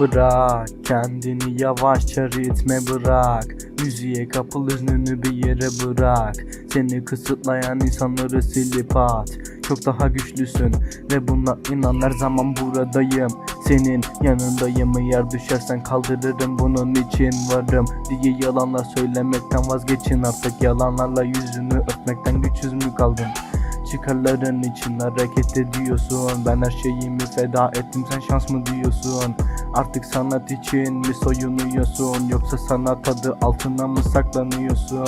Bırak kendini yavaşça ritme bırak. Müziğe kapıl hüznünü bir yere bırak. Seni kısıtlayan insanları silip at. Çok daha güçlüsün ve buna inan her zaman buradayım. Senin yanındayım eğer düşersen kaldırırım bunun için varım Diye yalanlar söylemekten vazgeçin artık. Yalanlarla yüzünü örtmekten güçsüz mü kaldın Çıkarların için hareket ediyorsun. Ben her şeyimi feda ettim sen şans mı diyorsun? Artık sanat için mi soyunuyorsun? Yoksa sanat adı altına mı saklanıyorsun?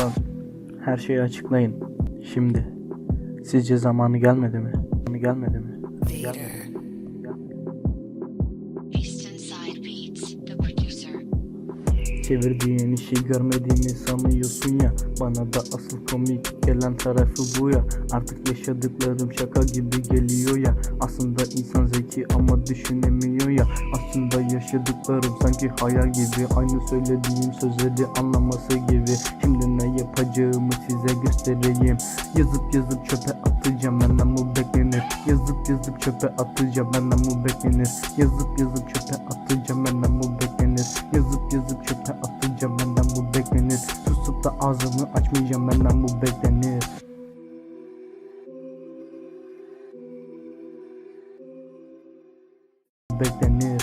Her şeyi açıklayın. Şimdi. Sizce zamanı gelmedi mi? Zamanı gelmedi mi? Gelmedi mi? Çevirdiğin işi görmediğimi sanıyorsun ya? Bana da asıl komik gelen tarafı bu ya. Artık yaşadıklarım şaka gibi geliyor ya. Aslında insan zeki ama düşünemiyor ya. Aslında yaşadıklarım sanki hayal gibi. Aynı söylediğim sözleri anlaması gibi. Şimdi ne yapacağımı size göstereyim. Yazıp yazıp çöpe atacağım beklenir yazıp çöpe atacağım benden bu beklenir Yazıp yazıp çöpe atacağım benden bu beklenir Yazıp yazıp çöpe atacağım benden bu beklenir Susup da ağzımı açmayacağım benden bu beklenir beklenir